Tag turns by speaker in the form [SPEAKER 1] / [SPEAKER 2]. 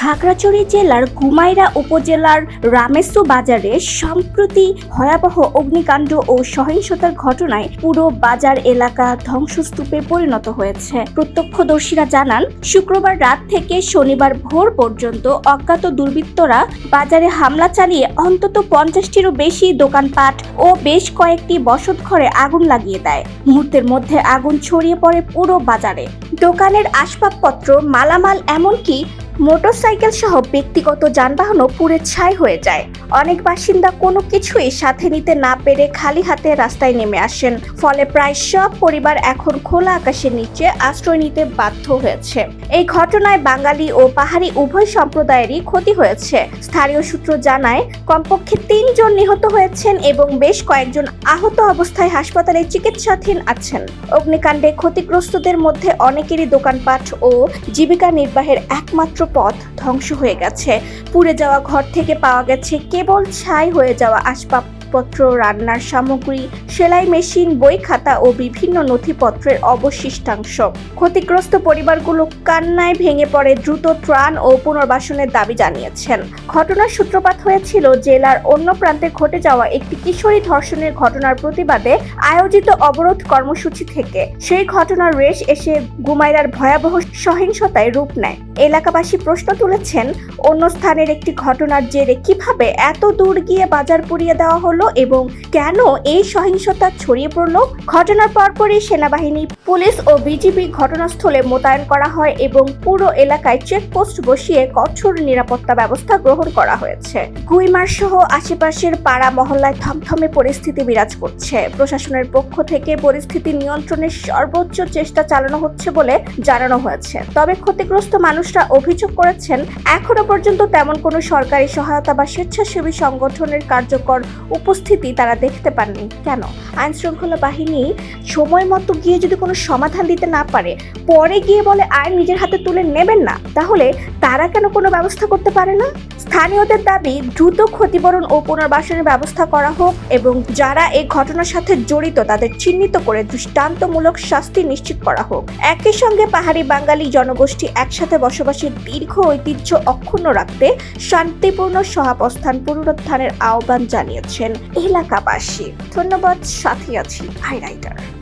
[SPEAKER 1] খাগড়াছড়ি জেলার গুমাইরা উপজেলার রামেসু বাজারে সম্প্রতি ভয়াবহ অগ্নিকাণ্ড ও সহিংসতার ঘটনায় পুরো বাজার এলাকা ধ্বংসস্তূপে পরিণত হয়েছে। প্রত্যক্ষদর্শীরা জানান, শুক্রবার রাত থেকে শনিবার ভোর পর্যন্ত অজ্ঞাত দুর্বৃত্তরা বাজারে হামলা চালিয়ে অন্তত পঞ্চাশটিরও বেশি দোকানপাট ও বেশ কয়েকটি বসত ঘরে আগুন লাগিয়ে দেয়। মুহূর্তের মধ্যে আগুন ছড়িয়ে পড়ে পুরো বাজারে। দোকানের আসবাবপত্র, মালামাল, এমনকি মোটরসাইকেল সহ ব্যক্তিগত যানবাহনও পুড়ে ছাই হয়ে যায়। অনেক বাসিন্দা কোনো কিছুই সাথে নিতে না পেরে খালি হাতে রাস্তায় নেমে আসেন। ফলে প্রায় সব পরিবার এখন খোলা আকাশের নিচে আশ্রয় নিতে বাধ্য হয়েছে। এই ঘটনায় বাঙালি ও পাহাড়ি উভয় সম্প্রদায়েরই ক্ষতি হয়েছে। স্থানীয় সূত্র জানায়, কমপক্ষে তিনজন নিহত হয়েছেন এবং বেশ কয়েকজন আহত অবস্থায় হাসপাতালে চিকিৎসাধীন আছেন। অগ্নিকাণ্ডে ক্ষতিগ্রস্তদের মধ্যে অনেকেরই দোকানপাট ও জীবিকা নির্বাহের একমাত্র পথ ধ্বংস হয়ে গেছে। পুড়ে যাওয়া ঘর থেকে পাওয়া গেছে কেবল ছাই হয়ে যাওয়া আসবাবপত্র, রান্নার সামগ্রী, সেলাই মেশিন, বই খাতা ও বিভিন্ন নথিপত্রের অবশিষ্টাংশ। ক্ষতিগ্রস্ত পরিবারগুলো কান্নায় ভেঙে পড়ে দ্রুত ত্রাণ ও পুনর্বাসনের দাবি জানিয়েছেন। ঘটনার সূত্রপাত হয়েছিল জেলার অন্য প্রান্তে ঘটে যাওয়া একটি কিশোরী ধর্ষণের ঘটনার প্রতিবাদে আয়োজিত অবরোধ কর্মসূচি থেকে। সেই ঘটনার রেশ এসে গুমাইরার ভয়াবহ সহিংসতায় রূপ নেয়। এলাকাবাসী প্রশ্ন তুলেছেন, অন্য স্থানের একটি ঘটনার জেরে কীভাবে এত দূর গিয়ে বাজার পুড়িয়ে দেওয়া হলো এবং কেন এই সহিংসতা ছড়িয়ে পড়ল? ঘটনার পরপরই সেনাবাহিনী পুলিশ ও বিজিবি ঘটনাস্থলে মোতায়েন করা হয় এবং পুরো এলাকায় চেকপোস্ট বসিয়ে কঠোর নিরাপত্তা ব্যবস্থা গ্রহণ করা হয়েছে। গুইমার সহ আশেপাশের পাড়া মহল্লায় থমথমে পরিস্থিতি বিরাজ করছে। প্রশাসনের পক্ষ থেকে পরিস্থিতি নিয়ন্ত্রণের সর্বোচ্চ চেষ্টা চালানো হচ্ছে বলে জানানো হয়েছে। তবে ক্ষতিগ্রস্ত মানুষরা অভিযোগ করেছেন, এখনও পর্যন্ত তেমন কোনো সরকারি সহায়তা বা স্বেচ্ছাসেবী সংগঠনের কার্যকর উপস্থিতি তারা দেখতে পাননি। কেন? আইন শৃঙ্খলা বাহিনী সময় মতো গিয়ে যদি কোনো সমাধান দিতে না পারে, পরে গিয়ে বলে আইন নিজের হাতে তুলে নেবেন না, তাহলে তারা কেন কোনো ব্যবস্থা করতে পারে না? স্থানীয়দের দাবি, দ্রুত ক্ষতিপূরণ ও পুনর্বাসনের ব্যবস্থা করা হোক এবং যারা এই ঘটনার সাথে জড়িত তাদের চিহ্নিত করে দৃষ্টান্তমূলক শাস্তি নিশ্চিত করা হোক। একই সঙ্গে পাহাড়ি বাঙালি জনগোষ্ঠী একসাথে বসবাসের দীর্ঘ ঐতিহ্য অক্ষুণ্ণ রাখতে শান্তিপূর্ণ সহাবস্থান পুনরুত্থানের আহ্বান জানিয়েছেন এলাকাবাসী। ধন্যবাদ সাথে আছি ভাই রাইটার